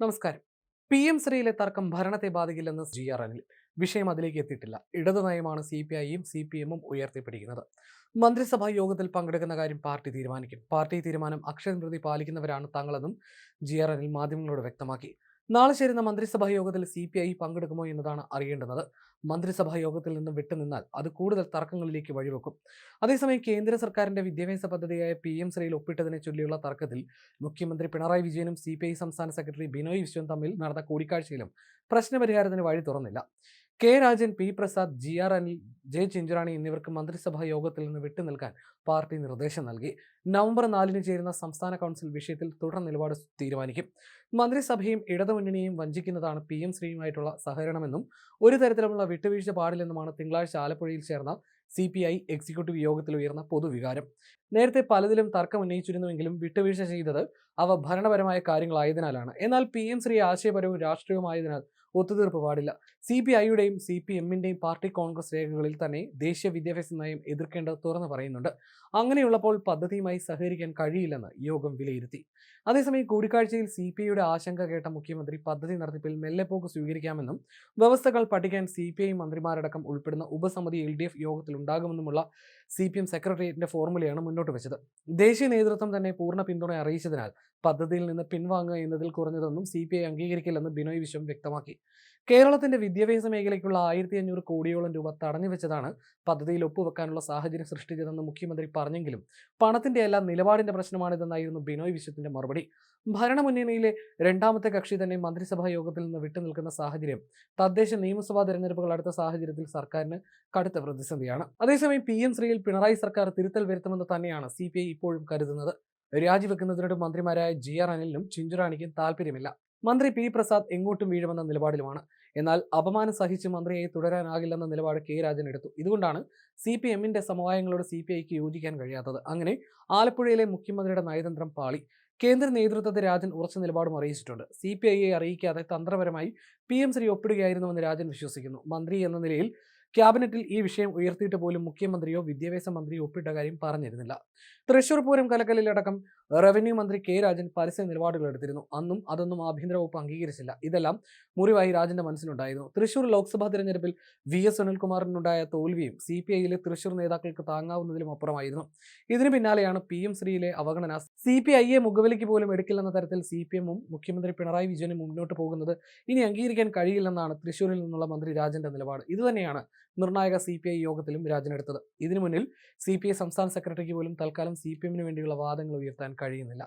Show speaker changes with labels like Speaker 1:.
Speaker 1: നമസ്കാരം. P M ശ്രീയിലെ തർക്കം ഭരണത്തെ ബാധിക്കില്ലെന്ന് ജി ആർ അനിൽ. വിഷയം അതിലേക്ക് എത്തിയിട്ടില്ല. ഇടതു നയമാണ് സി പി ഐയും സി പി എമ്മും ഉയർത്തിപ്പിടിക്കുന്നത്. മന്ത്രിസഭാ യോഗത്തിൽ പങ്കെടുക്കുന്ന കാര്യം പാർട്ടി തീരുമാനിക്കും. പാർട്ടി തീരുമാനം അക്ഷരം പ്രതി പാലിക്കുന്നവരാണ് തങ്ങളെന്നും ജി ആർ അനിൽ മാധ്യമങ്ങളോട് വ്യക്തമാക്കി. നാളെ ചേരുന്ന മന്ത്രിസഭാ യോഗത്തിൽ സി പി ഐ പങ്കെടുക്കുമോ എന്നതാണ് അറിയേണ്ടുന്നത്. മന്ത്രിസഭാ യോഗത്തിൽ നിന്ന് വിട്ടുനിന്നാൽ അത് കൂടുതൽ തർക്കങ്ങളിലേക്ക് വഴിവെക്കും. അതേസമയം കേന്ദ്ര സർക്കാരിന്റെ വിദ്യാഭ്യാസ പദ്ധതിയായ പി എം ശ്രീയിൽ ഒപ്പിട്ടതിനെ ചൊല്ലിയുള്ള തർക്കത്തിൽ മുഖ്യമന്ത്രി പിണറായി വിജയനും സി സംസ്ഥാന സെക്രട്ടറി ബിനോയ് വിശ്വൻ തമ്മിൽ നടന്ന കൂടിക്കാഴ്ചയിലും പ്രശ്നപരിഹാരത്തിന് വഴി തുറന്നില്ല. K Rajan P Prasad G R Anil J Chinchurani എന്നിവർക്ക് മന്ത്രിസഭാ യോഗത്തിൽ നിന്ന് വിട്ടുനിൽക്കാൻ പാർട്ടി നിർദ്ദേശം നൽകി. നവംബർ നാലിന് ചേരുന്ന സംസ്ഥാന കൗൺസിൽ വിഷയത്തിൽ തുടർ നിലപാട് തീരുമാനിക്കും. മന്ത്രിസഭയും ഇടതുമുന്നണിയും വഞ്ചിക്കുന്നതാണ് പി എം ശ്രീയുമായിട്ടുള്ള സഹകരണമെന്നും ഒരു തരത്തിലുമുള്ള വിട്ടുവീഴ്ച പാടില്ലെന്നുമാണ് തിങ്കളാഴ്ച ആലപ്പുഴയിൽ ചേർന്ന സി പി ഐ എക്സിക്യൂട്ടീവ് യോഗത്തിൽ ഉയർന്ന പൊതുവികാരം. നേരത്തെ പലതിലും തർക്കം ഉന്നയിച്ചിരുന്നുവെങ്കിലും വിട്ടുവീഴ്ച ചെയ്തത് അവ ഭരണപരമായ കാര്യങ്ങളായതിനാലാണ്. എന്നാൽ പി എം ശ്രീ ആശയപരവും രാഷ്ട്രീയവുമായതിനാൽ ഒത്തുതീർപ്പ് പാടില്ല. സി പി ഐയുടെയും സി പി എമ്മിന്റെയും പാർട്ടി കോൺഗ്രസ് രേഖകളിൽ തന്നെ ദേശീയ വിദ്യാഭ്യാസ നയം എതിർക്കേണ്ടത് തുറന്നു പറയുന്നുണ്ട്. അങ്ങനെയുള്ളപ്പോൾ പദ്ധതിയുമായി സഹകരിക്കാൻ കഴിയില്ലെന്ന് യോഗം വിലയിരുത്തി. അതേസമയം കൂടിക്കാഴ്ചയിൽ സി പി ഐയുടെ ആശങ്ക കേട്ട മുഖ്യമന്ത്രി പദ്ധതി നടത്തിപ്പിൽ മെല്ലെപ്പോക്ക് സ്വീകരിക്കാമെന്നും വ്യവസ്ഥകൾ പഠിക്കാൻ സി പി ഐ മന്ത്രിമാരടക്കം ഉൾപ്പെടുന്ന ഉപസമിതി എൽ ഡി എഫ് യോഗത്തിൽ ഉണ്ടാകുമെന്നുമുള്ള സി പി എം സെക്രട്ടേറിയറ്റിന്റെ ഫോർമുലയാണ് മുന്നോട്ട് വെച്ചത്. ദേശീയ നേതൃത്വം തന്നെ പൂർണ പിന്തുണ അറിയിച്ചതിനാൽ പദ്ധതിയിൽ നിന്ന് പിൻവാങ്ങുക എന്നതിൽ കുറഞ്ഞതൊന്നും സി പി ഐ അംഗീകരിക്കില്ലെന്ന് ബിനോയ് വിശ്വം വ്യക്തമാക്കി. കേരളത്തിന്റെ വിദ്യാഭ്യാസ മേഖലയ്ക്കുള്ള ആയിരത്തി അഞ്ഞൂറ് കോടിയോളം രൂപ തടഞ്ഞു വെച്ചതാണ് പദ്ധതിയിൽ ഒപ്പുവെക്കാനുള്ള സാഹചര്യം സൃഷ്ടിച്ചതെന്ന് മുഖ്യമന്ത്രി പറഞ്ഞെങ്കിലും പണത്തിന്റെ അല്ല നിലപാടിന്റെ പ്രശ്നമാണിതെന്നായിരുന്നു ബിനോയ് വിശ്വത്തിന്റെ മറുപടി. ഭരണമുന്നണിയിലെ രണ്ടാമത്തെ കക്ഷി തന്നെ മന്ത്രിസഭാ യോഗത്തിൽ നിന്ന് വിട്ടുനിൽക്കുന്ന സാഹചര്യം തദ്ദേശ നിയമസഭാ തെരഞ്ഞെടുപ്പുകൾ അടുത്ത സാഹചര്യത്തിൽ സർക്കാരിന് കടുത്ത പ്രതിസന്ധിയാണ്. അതേസമയം പി എം ശ്രീയിൽ പിണറായി സർക്കാർ തിരുത്തൽ വരുത്തുമെന്ന് തന്നെയാണ് സി ഇപ്പോഴും കരുതുന്നത്. രാജിവെക്കുന്നതിനോട് മന്ത്രിമാരായ ജി ആർ അനിലിനും ചിഞ്ചുറാണിക്കും താല്പര്യമില്ല മന്ത്രി പി പ്രസാദ് എങ്ങോട്ടും വീഴുമെന്ന നിലപാടിലുമാണ്. എന്നാൽ അപമാനം സഹിച്ച് മന്ത്രിയെ തുടരാനാകില്ലെന്ന നിലപാട് കെ രാജൻ എടുത്തു. ഇതുകൊണ്ടാണ് സി പി എമ്മിന്റെ സമവായങ്ങളോട് സി പി ഐക്ക് യോജിക്കാൻ കഴിയാത്തത്. അങ്ങനെ ആലപ്പുഴയിലെ മുഖ്യമന്ത്രിയുടെ നയതന്ത്രം പാളി. കേന്ദ്ര നേതൃത്വത്തെ രാജൻ ഉറച്ച നിലപാടും അറിയിച്ചിട്ടുണ്ട്. സി പി ഐയെ അറിയിക്കാതെ തന്ത്രപരമായി പി എം ശ്രീ ഒപ്പിടുകയായിരുന്നുവെന്ന് രാജൻ വിശ്വസിക്കുന്നു. മന്ത്രി എന്ന നിലയിൽ ക്യാബിനറ്റിൽ ഈ വിഷയം ഉയർത്തിയിട്ട് പോലും മുഖ്യമന്ത്രിയോ വിദ്യാഭ്യാസ മന്ത്രിയോ ഒപ്പിട്ട കാര്യം പറഞ്ഞിരുന്നില്ല. തൃശൂർ പൂരം കലക്കലിലടക്കം റവന്യൂ മന്ത്രി കെ രാജൻ പരസ്യ നിലപാടുകൾ എടുത്തിരുന്നു. അന്നും അതൊന്നും ആഭ്യന്തര വകുപ്പ് അംഗീകരിച്ചില്ല. ഇതെല്ലാം മുറിവായി രാജന്റെ മനസ്സിലുണ്ടായിരുന്നു. തൃശൂർ ലോക്സഭാ തെരഞ്ഞെടുപ്പിൽ വി എസ് സുനിൽകുമാറിനുണ്ടായ തോൽവിയും സി പി ഐയിലെ തൃശൂർ നേതാക്കൾക്ക് താങ്ങാവുന്നതിലും അപ്പുറമായിരുന്നു. ഇതിന് പിന്നാലെയാണ് പി എം ശ്രീയിലെ അവഗണന. സി പി ഐയെ മുഖവിലയ്ക്ക് പോലും എടുക്കില്ലെന്ന തരത്തിൽ സി പി എമ്മും മുഖ്യമന്ത്രി പിണറായി വിജയനും മുന്നോട്ട് പോകുന്നത് ഇനി അംഗീകരിക്കാൻ കഴിയില്ലെന്നാണ് തൃശൂരിൽ നിന്നുള്ള മന്ത്രി രാജന്റെ നിലപാട്. ഇതുതന്നെയാണ് നിർണായക സി പി ഐ യോഗത്തിലും രാജനെടുത്തത്. ഇതിനു മുന്നിൽ സി പി ഐ സംസ്ഥാന സെക്രട്ടറിക്ക് പോലും തൽക്കാലം സി പി എമ്മിന് വേണ്ടിയുള്ള വാദങ്ങൾ ഉയർത്താൻ കഴിയുന്നില്ല.